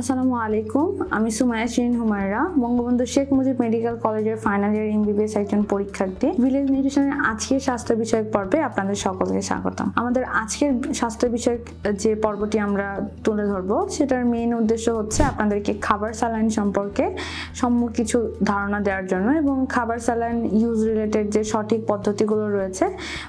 আসসালামু আলাইকুম, আমি সুমায়া শিরিন হুমায়রা, বঙ্গবন্ধু শেখ মুজিব মেডিকেল কলেজের ফাইনাল ইয়ার এমবিবিএস একজন পরীক্ষার্থী। ভিলেজ নিউট্রিশনের আজকের স্বাস্থ্য বিষয়ক পর্বে আপনাদের সকলকে স্বাগতম। আমাদের আজকের স্বাস্থ্য বিষয়ক যে পর্বটি আমরা তুলে ধরবো, সেটার মেইন উদ্দেশ্য হচ্ছে আপনাদেরকে খাবার স্যালাইন সম্পর্কে সম্মুখ কিছু ধারণা দেওয়ার জন্য এবং খাবার স্যালাইন ইউজ রিলেটেড যে সঠিক পদ্ধতিগুলো রয়েছে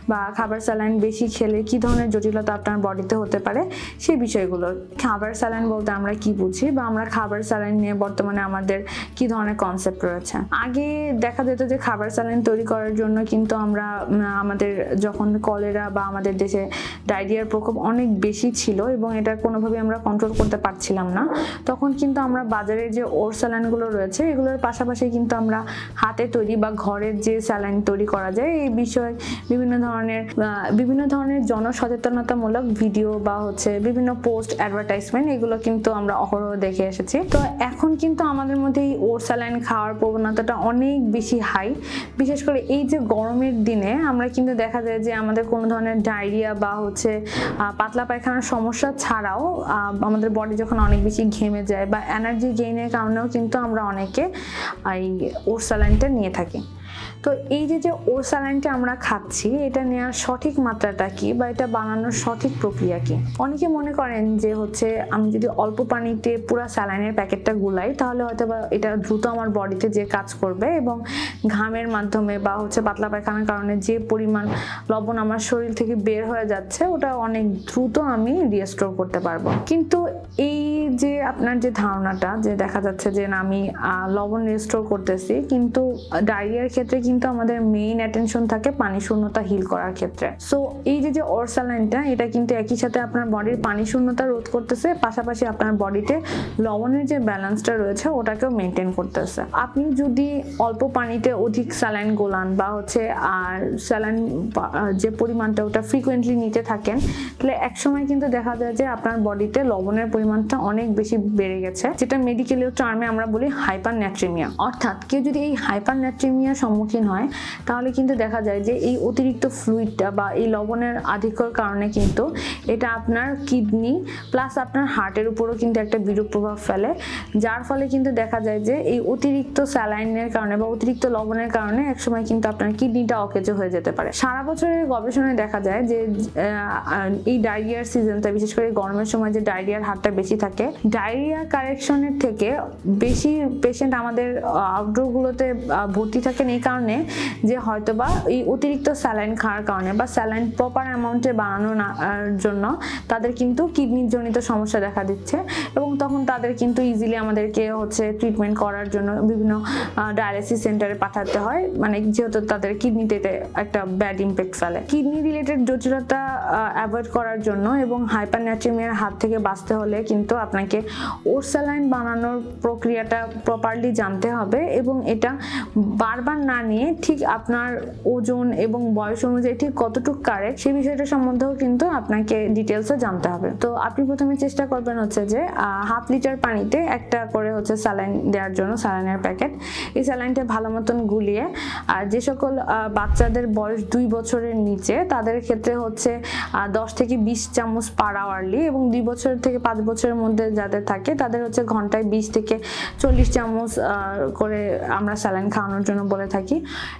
বা খাবার স্যালাইন বেশি খেলে কি ধরনের জটিলতা আপনার বডিতে হতে পারে সেই বিষয়গুলো। খাবার স্যালাইন বলতে আমরা কি বুঝি? বা আমরা খাবার স্যালাইন নিয়ে বর্তমানে আমাদের কি ধরনের কনসেপ্ট রয়েছে? আগে দেখা যেত যে খাবার স্যালাইন তৈরি করার জন্য কিন্তু আমরা আমাদের যখন কলেরা বা আমাদের দেশে ডায়রিয়ার প্রকোপ অনেক বেশি ছিল এবং এটা কোনোভাবে আমরা কন্ট্রোল করতে পারছিলাম না, তখন কিন্তু আমরা বাজারে যে ওর স্যালাইনগুলো রয়েছে এগুলোর পাশাপাশি কিন্তু আমরা হাতে তৈরি বা ঘরের যে স্যালাইন তৈরি করা যায় এই বিষয়ে বিভিন্ন ধরনের বিভিন্ন ধরনের জনসচেতনতামূলক ভিডিও বা হচ্ছে বিভিন্ন পোস্ট অ্যাডভার্টাইজমেন্ট এগুলো কিন্তু আমরা অহরহ দেখে এসেছি। তো এখন কিন্তু আমাদের মধ্যে এই ওর স্যালাইন খাওয়ার প্রবণতাটা অনেক বেশি হাই বিশেষ করে এই যে গরমের দিনে আমরা কিন্তু দেখা যায় যে আমাদের কোনো ধরনের ডায়রিয়া বা হচ্ছে পাতলা পায়খানার সমস্যা ছাড়াও আমাদের বডি যখন অনেক বেশি ঘেমে যায় বা এনার্জি গেইনের কারণেও কিন্তু আমরা অনেকে এই ওর স্যালাইনটা নিয়ে থাকি। তো এই যে যে ওর স্যালাইনটা আমরা খাচ্ছি, এটা নেওয়ার সঠিক মাত্রাটা কি বা এটা বানানোর সঠিক প্রক্রিয়া কি? অনেকে মনে করেন যে হচ্ছে আমি যদি অল্প পানিতে পুরো স্যালাইনের প্যাকেটটা গুলাই, তাহলে হয়তো বা এটা দ্রুত আমার বডিতে যে কাজ করবে এবং ঘামের মাধ্যমে বা হচ্ছে পাতলা পায়খানার কারণে যে পরিমাণ লবণ আমার শরীর থেকে বের হয়ে যাচ্ছে, ওটা অনেক দ্রুত আমি রিস্টোর করতে পারব। কিন্তু এই যে আপনার যে ধারণাটা যে দেখা যাচ্ছে যে না আমি লবণ রিস্টোর করতেছি, কিন্তু ডায়রিয়ার ক্ষেত্রে কিন্তু আমাদের মেইন অ্যাটেনশন থাকে পানি শূন্যতা হিল করার ক্ষেত্রে। সো এই যে যে অরসালাইনটা এটা কিন্তু একই সাথে আপনার বডির পানি শূন্যতা রোধ করতেছে, পাশাপাশি আপনার বডিতে লবণের যে ব্যালেন্সটা রয়েছে, ওটাকেও মেনটেন করতেছে। আপনি যদি অল্প পানিতে অধিক স্যালাইন গোলান বা হচ্ছে আর স্যালাইন যে পরিমাণটা ওটা ফ্রিকোয়েন্টলি নিতে থাকেন, তাহলে একসময় কিন্তু দেখা যায় যে আপনার বডিতে লবণের পরিমাণটা অনেক বেশি বেড়ে গেছে, যেটা মেডিকেলীয় টার্মে আমরা বলি হাইপার ন্যাট্রিমিয়া অর্থাৎ কেউ যদি এই হাইপার ন্যাট্রিমিয়ার সম্মুখীন হয়, তাহলে কিন্তু দেখা যায় যে এই অতিরিক্ত ফ্লুইডটা বা এই লবণের আধিক্যর কারণে কিন্তু এটা আপনার কিডনি প্লাস আপনার হার্টের উপরও কিন্তু একটা বিরূপ প্রভাব ফেলে। যার ফলে কিন্তু দেখা যায় যে এই অতিরিক্ত স্যালাইনের কারণে বা অতিরিক্ত লবণের কারণে একসময় কিন্তু আপনার কিডনিটা অকেজো হয়ে যেতে পারে। সারা বছরের গবেষণায় দেখা যায় যে এই ডায়রিয়ার সিজনটা বিশেষ করে গরমের সময় যে ডায়রিয়ার হারটা বেশি থাকে ডায়রিয়া কারেকশনের থেকে বেশি পেশেন্ট আমাদের আউটডোরগুলোতে ভর্তি থাকেন এই কারণে যে হয়তোবা এই অতিরিক্ত স্যালাইন খাওয়ার কারণে বা স্যালাইন প্রপার অ্যামাউন্টে বানানো না জন্য তাদের কিন্তু কিডনির জনিত সমস্যা দেখা দিচ্ছে এবং তখন তাদের কিন্তু ইজিলি আমাদেরকে হচ্ছে ট্রিটমেন্ট করার জন্য বিভিন্ন ডায়ালিসিস সেন্টারে পাঠাতে হয়। মানে যেহেতু তাদের কিডনিতে একটা ব্যাড ইম্প্যাক্ট ফেলে। কিডনি রিলেটেড জটিলতা অ্যাভয়েড করার জন্য এবং হাইপারন্যাট্রিমিয়ার হাত থেকে বাঁচতে হলে কিন্তু আপনাকে ওরসালাইন বানানোর প্রক্রিয়াটা প্রপারলি জানতে হবে এবং এটা বারবার না নিয়ে ঠিক আপনার ওজন এবং বয়স অনুযায়ী ঠিক কতটুকু কারেক্ট সেই বিষয়টা সম্বন্ধেও কিন্তু আপনাকে ডিটেলসে জানতে হবে। তো আপনি প্রথমে চেষ্টা করবেন হচ্ছে যে হাফ লিটার পানিতে একটা করে হচ্ছে স্যালাইন দেওয়ার জন্য স্যালাইনের প্যাকেট এই স্যালাইনটা ভালো মতন গুলিয়ে, আর যে সকল বাচ্চাদের বয়স দুই বছরের নিচে, তাদের ক্ষেত্রে হচ্ছে দশ থেকে বিশ চামচ পার আওয়ারলি এবং দুই বছর থেকে পাঁচ বছরের মধ্যে যাদের থাকে, তাদের হচ্ছে ঘন্টায় বিশ থেকে চল্লিশ চামচ করে আমরা স্যালাইন খাওয়ানোর জন্য বলে থাকি।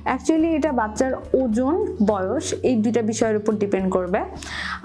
অ্যাকচুয়ালি এটা বাচ্চার ওজন, বয়স, এই দুইটা বিষয়ের উপর ডিপেন্ড করবে।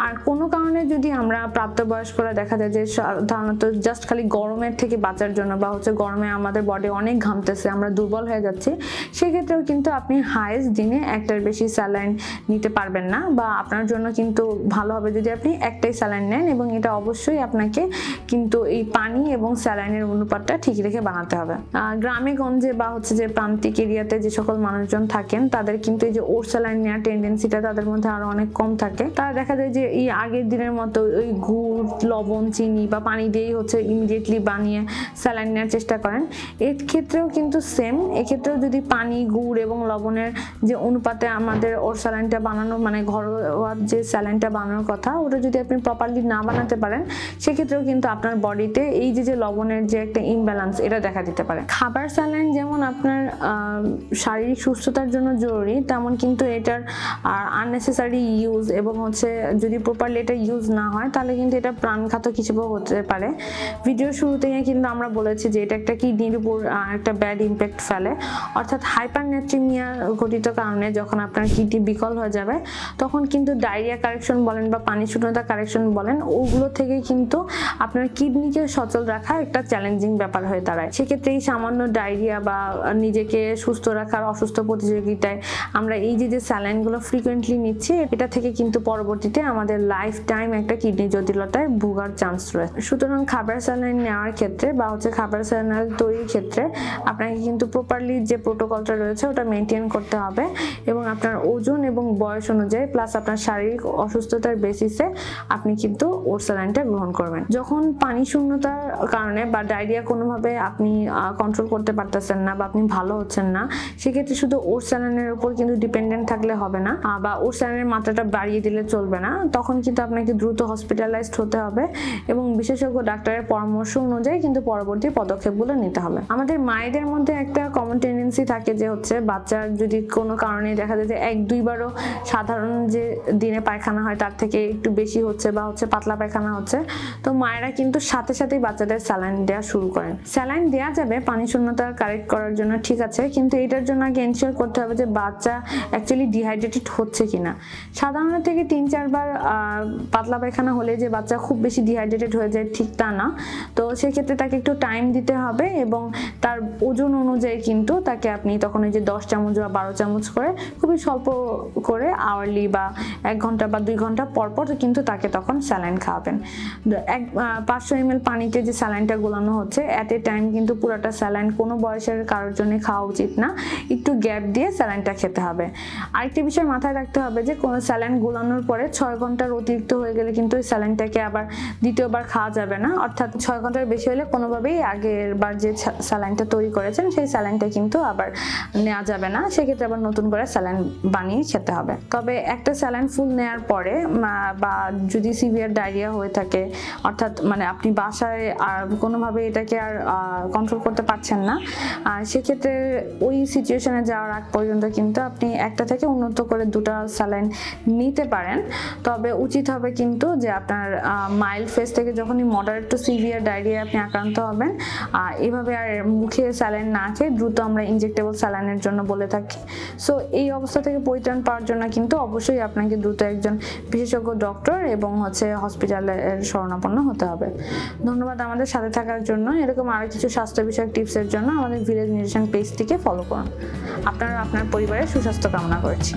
আর কোনো কারণে যদি আমরা প্রাপ্তবয়স্করা দেখা যায় যে, সাধারণত জাস্ট খালি গরমের থেকে বাঁচার জন্য বা হচ্ছে গরমে আমাদের বডি অনেক ঘামতেছে, আমরা দুর্বল হয়ে যাচ্ছি, সেক্ষেত্রেও কিন্তু আপনি হাইয়েস্ট দিনে একটার বেশি স্যালাইন নিতে পারবেন না বা আপনার জন্য কিন্তু ভালো হবে যদি আপনি একটাই স্যালাইন নেন এবং এটা অবশ্যই আপনাকে কিন্তু এই পানি এবং স্যালাইনের অনুপাতটা ঠিক রেখে বানাতে হবে। গ্রামে গঞ্জে বা হচ্ছে যে প্রান্তিক এরিয়াতে যে সকল মানুষজন থাকেন, তাদের কিন্তু এই যে ওর স্যালাইন নেওয়ার টেন্ডেন্সিটা তাদের মধ্যে আরও অনেক কম থাকে। তারা দেখা যায় যে এই আগের দিনের মতো ওই গুড়, লবণ, চিনি বা পানি দিয়েই হচ্ছে ইমিডিয়েটলি বানিয়ে স্যালাইন নেওয়ার চেষ্টা করেন। এর ক্ষেত্রেও কিন্তু সেম এক্ষেত্রেও যদি পানি, গুড় এবং লবণের যে অনুপাতে আমাদের ওর স্যালাইনটা বানানো মানে ঘরোয়া যে স্যালাইনটা বানানোর কথা, ওটা যদি আপনি প্রপারলি না বানাতে পারেন, সেক্ষেত্রেও কিন্তু আপনার বডিতে এই যে যে লবণের যে একটা ইমব্যালেন্স এটা দেখা দিতে পারে। খাবার স্যালাইন যেমন আপনার শারীরিক সুস্থতার জন্য জরুরি, তেমন কিন্তু এটার আননেসেসারি ইউজ এবং হচ্ছে যদি প্রপারলি এটা ইউজ না হয়, তাহলে কিন্তু এটা প্রাণঘাতক হিসেবেও হতে পারে। ভিডিও শুরুতেই কিন্তু আমরা বলেছি যে এটা একটা কিডনির উপর একটা ব্যাড ইম্প্যাক্ট ফেলে। অর্থাৎ হাইপারনেট্রিমিয়া ঘটিত কারণে যখন আপনার কিডনি বিকল হয়ে যাবে, তখন কিন্তু ডায়রিয়া কারেকশন বলেন বা পানি শূন্যতা কারেকশন বলেন, ওগুলো থেকে কিন্তু আপনার কিডনিকে সচল রাখা একটা চ্যালেঞ্জিং ব্যাপার হয়ে দাঁড়ায়। সেক্ষেত্রে এই সামান্য ডায়রিয়া বা নিজেকে সুস্থ রাখার অসুস্থ প্রতিযোগিতায়। আমরা এই যে যে স্যালাইনগুলো ফ্রিকোয়েন্টলি নিচ্ছি, এটা থেকে কিন্তু পরবর্তীতে আমাদের লাইফ টাইম একটা কিডনি জটিলতায় ভোগার চান্স রয়েছে। সুতরাং খাবার স্যালাইন নেওয়ার ক্ষেত্রে বা হচ্ছে খাবার স্যালাইন তৈরির ক্ষেত্রে আপনাকে কিন্তু প্রপারলি যে প্রোটোকলটা রয়েছে, ওটা মেনটেন করতে হবে এবং আপনার ওজন এবং বয়স অনুযায়ী প্লাস আপনার শারীরিক অসুস্থতার বেসিসে আপনি কিন্তু ওর স্যালাইনটা গ্রহণ করবেন। যখন পানি শূন্যতার কারণে বা ডায়রিয়া কোনোভাবে আপনি কন্ট্রোল করতে পারতেছেন না বা আপনি ভালো হচ্ছেন না সেক্ষেত্রে শুধু ওর স্যালাইনের উপর কিন্তু ডিপেন্ডেন্ট থাকলে হবে না বা ওর স্যালাইনের মাত্রাটা বাড়িয়ে দিলে চলবে না। তখন কিন্তু আপনাকে দ্রুত হসপিটালাইজড হতে হবে এবং বিশেষজ্ঞ ডাক্তারের পরামর্শ অনুযায়ী কিন্তু পরবর্তী পদক্ষেপগুলো নিতে হবে। আমাদের মায়েদের মধ্যে একটা কমন টেন্ডেন্সি থাকে যে হচ্ছে বাচ্চার যদি কোনো কারণে দেখা যায় যে এক, দুইবারও সাধারণ যে দিনে পায়খানা হয় তার থেকে একটু বেশি হচ্ছে বা হচ্ছে পাতলা পায়খানা হচ্ছে, তো মায়েরা কিন্তু সাথে সাথেই বাচ্চাদের স্যালাইন দেওয়া শুরু করেন। স্যালাইন দেওয়া যাবে পানি শূন্যতা কারেক্ট করার জন্য ঠিক আছে, কিন্তু এটার জন্য আগে এনশিওর করতে হবে যে বাচ্চা অ্যাকচুয়ালি ডিহাইড্রেটেড হচ্ছে কিনা। সাধারণ থেকে তিন, চারবার পাতলা পায়খানা হলে যে বাচ্চা খুব বেশি ডিহাইড্রেটেড হয়ে যায় ঠিক তা না। তো সেক্ষেত্রে তাকে একটু টাইম দিতে হবে এবং তার ওজন অনুযায়ী কিন্তু তাকে আপনি তখন এই যে দশ চামচ বা বারো চামচ করে খুবই স্বল্প করে আওয়ারলি বা এক ঘণ্টা বা দুই ঘণ্টা পর পর কিন্তু তাকে তখন স্যালাইন খাওয়াবেন। এক পাঁচশো এম পানিতে যে স্যালাইনটা গোলানো হচ্ছে অ্যাট এ টাইম কিন্তু পুরোটা স্যালাইন কোনো বয়সের কারোর জন্য খাওয়া উচিত না। একটু গ্যাপ দিয়ে স্যালাইনটা খেতে হবে। আরেকটি বিষয় মাথায় রাখতে হবে যে, কোনো স্যালাইন গোলানোর পরে ছয় ঘণ্টার অতিরিক্ত হয়ে গেলে কিন্তু ওই স্যালাইনটাকে আবার দ্বিতীয়বার খাওয়া যাবে না। অর্থাৎ ছয় ঘণ্টার বেশি হলে কোনোভাবেই আগের বার যে স্যালাইনটা তৈরি করেছেন, সেই স্যালাইনটা কিন্তু আবার নেওয়া যাবে না। সেক্ষেত্রে আবার নতুন করে স্যালাইন বানিয়ে খেতে হবে। তবে একটা স্যালাইন ফুল নেওয়ার পরে বা যদি সিভিয়ার ডায়রিয়া হয়ে থাকে, অর্থাৎ মানে আপনি বাসায় আর কোনোভাবে এটাকে আর কন্ট্রোল করতে পারছেন না সেক্ষেত্রে ওই সিচুয়েশনে যাওয়ার আগ পর্যন্ত কিন্তু আপনি একটা থেকে উন্নত করে দুটো স্যালাইন নিতে পারেন। তবে উচিত হবে কিন্তু যে আপনার মাইল্ড ফেস থেকে যখনই মডারেট টু সিভিয়ার ডায়রিয়া আপনি আক্রান্ত হবেন এভাবে আর মুখে স্যালাইন না খেয়ে দ্রুত আমরা ইনজেক্টেবল স্যালাইনের জন্য বলে থাকি। সো এই অবস্থা থেকে পরিত্রাণ পাওয়ার জন্য কিন্তু অবশ্যই আপনাকে দ্রুত একজন বিশেষজ্ঞ ডক্টর এবং হচ্ছে হসপিটালের শরণাপন্ন হতে হবে। ধন্যবাদ আমাদের সাথে থাকার জন্য। এরকম আরও কিছু স্বাস্থ্য বিষয়ক টিপসের জন্য আমাদের ভিলেজ নিউট্রিশন পেজটিকে ফলো করুন। আপনারা আপনার পরিবারের সুস্বাস্থ্য কামনা করছি।